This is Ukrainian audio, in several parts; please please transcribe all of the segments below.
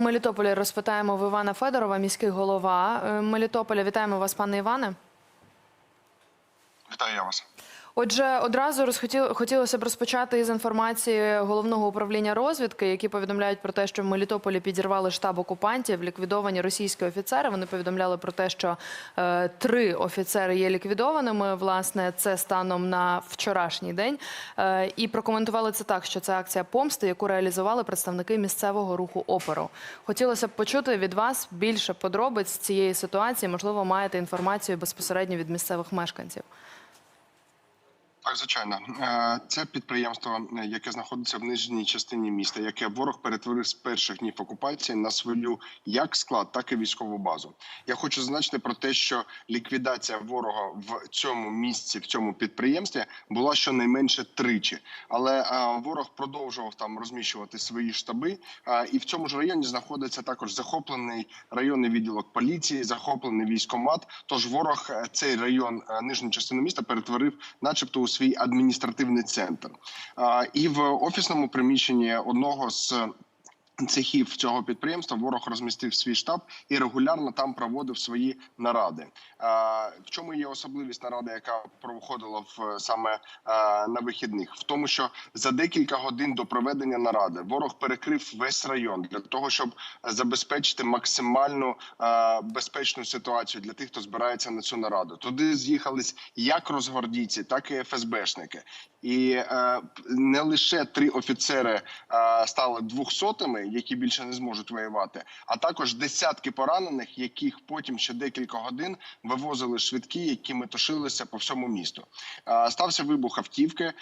Мелітополі розпитаємо в Івана Федорова, міський голова е, Мелітополя. Вітаємо вас, пане Іване. Вітаю я вас. Отже, одразу розхотіл, хотілося б розпочати із інформації головного управління розвідки, які повідомляють про те, що в Мелітополі підірвали штаб окупантів, ліквідовані російські офіцери. Вони повідомляли про те, що е, три офіцери є ліквідованими. Власне, це станом на вчорашній день. Е, і прокоментували це так, що це акція помсти, яку реалізували представники місцевого руху опору. Хотілося б почути від вас більше подробиць цієї ситуації. Можливо, маєте інформацію безпосередньо від місцевих мешканців. Так, звичайно, Е, це підприємство, е, яке знаходиться в нижній частині міста, яке ворог перетворив з перших днів окупації на свою як склад, так і військову базу. Я хочу зазначити про те, що ліквідація ворога в цьому місці, в цьому підприємстві, була щонайменше тричі. Але е, ворог продовжував там розміщувати свої штаби. І в цьому ж районі знаходиться також захоплений районний відділок поліції, захоплений військомат. Тож ворог цей район, нижню частину міста, перетворив, начебто, у свій адміністративний центр. І в офісному приміщенні одного з цехів цього підприємства ворог розмістив свій штаб і регулярно там проводив свої наради. В чому є особливість наради, яка проходила в саме на вихідних? В тому, що за декілька годин до проведення наради ворог перекрив весь район для того, щоб забезпечити максимальну безпечну ситуацію для тих, хто збирається на цю нараду. Туди з'їхались як розгвардійці, так і ФСБшники. І е, не лише три офіцери стали двохсотими, які більше не зможуть воювати, а також десятки поранених, яких потім ще декілька годин вивозили швидкі, які метушилися по всьому місту. Стався вибух автівки,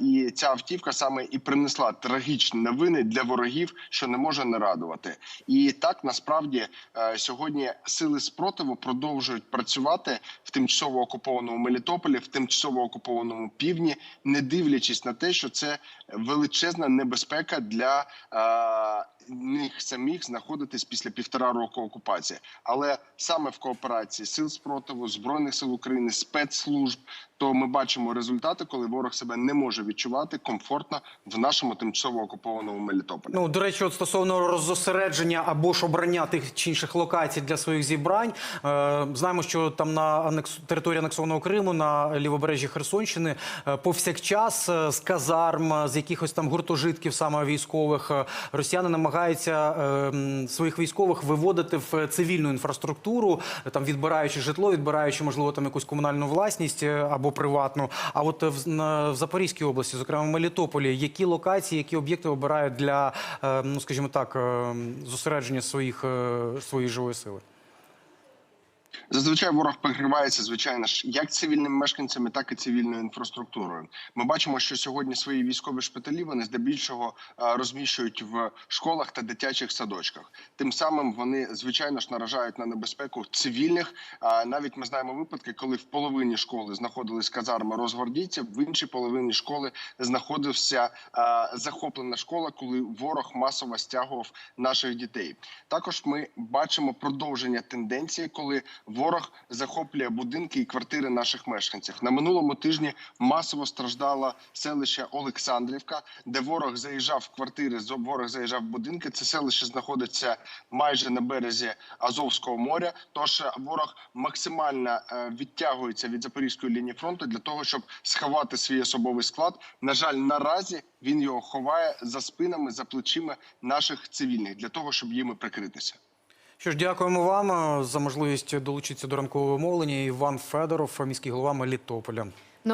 і ця автівка саме і принесла трагічні новини для ворогів, що не може не радувати. І так насправді е, сьогодні сили спротиву продовжують працювати в тимчасово окупованому Мелітополі, в тимчасово окупованому півдні, не дивлячись на те, що це величезна небезпека для е, них самих знаходитись після півтора року окупації. Але саме в кооперації сил спротиву, збройних сил України, спецслужб, то ми бачимо результати, коли ворог себе не може відчувати комфортно в нашому тимчасово окупованому Мелітополі. Ну, до речі, от стосовно роззосередження або ж обрання тих чи інших локацій для своїх зібрань, е, знаємо, що там на анекс... території анексованого Криму, на лівобережжі Херсонщини, е, повсякчас е, з казарм, е, з якихось там гуртожитків саме військових, е, росіяни намагаються е, своїх військових виводити в цивільну інфраструктуру, там відбираючи житло, відбираючи, можливо, там якусь комунальну власність е, або приватну. А от е, в, на, в Запорізькій області, зокрема в Мелітополі, які локації, які об'єкти обирають для, е, ну скажімо так, е, зосередження своїх е, своєї живої сили? Зазвичай ворог прикривається, звичайно ж, як цивільними мешканцями, так і цивільною інфраструктурою. Ми бачимо, що сьогодні свої військові шпиталі вони здебільшого е, розміщують в школах та дитячих садочках. Тим самим вони звичайно ж наражають на небезпеку цивільних. Навіть ми знаємо випадки, коли в половині школи знаходились казарми розгвардійців, в іншій половині школи знаходився е, захоплена школа, коли ворог масово стягував наших дітей. Також ми бачимо продовження тенденції, коли ворог захоплює будинки і квартири наших мешканців. На минулому тижні масово страждало селище Олександрівка, де ворог заїжджав в квартири, ворог заїжджав в будинки. Це селище знаходиться майже на березі Азовського моря. Тож е, ворог максимально е, відтягується від запорізької лінії фронту для того, щоб сховати свій особовий склад. На жаль, наразі він його ховає за спинами, за плечима наших цивільних для того, щоб їми прикритися. Що ж, дякуємо вам е, за можливість долучитися до ранкового мовлення. Іван Федоров, міський голова Мелітополя.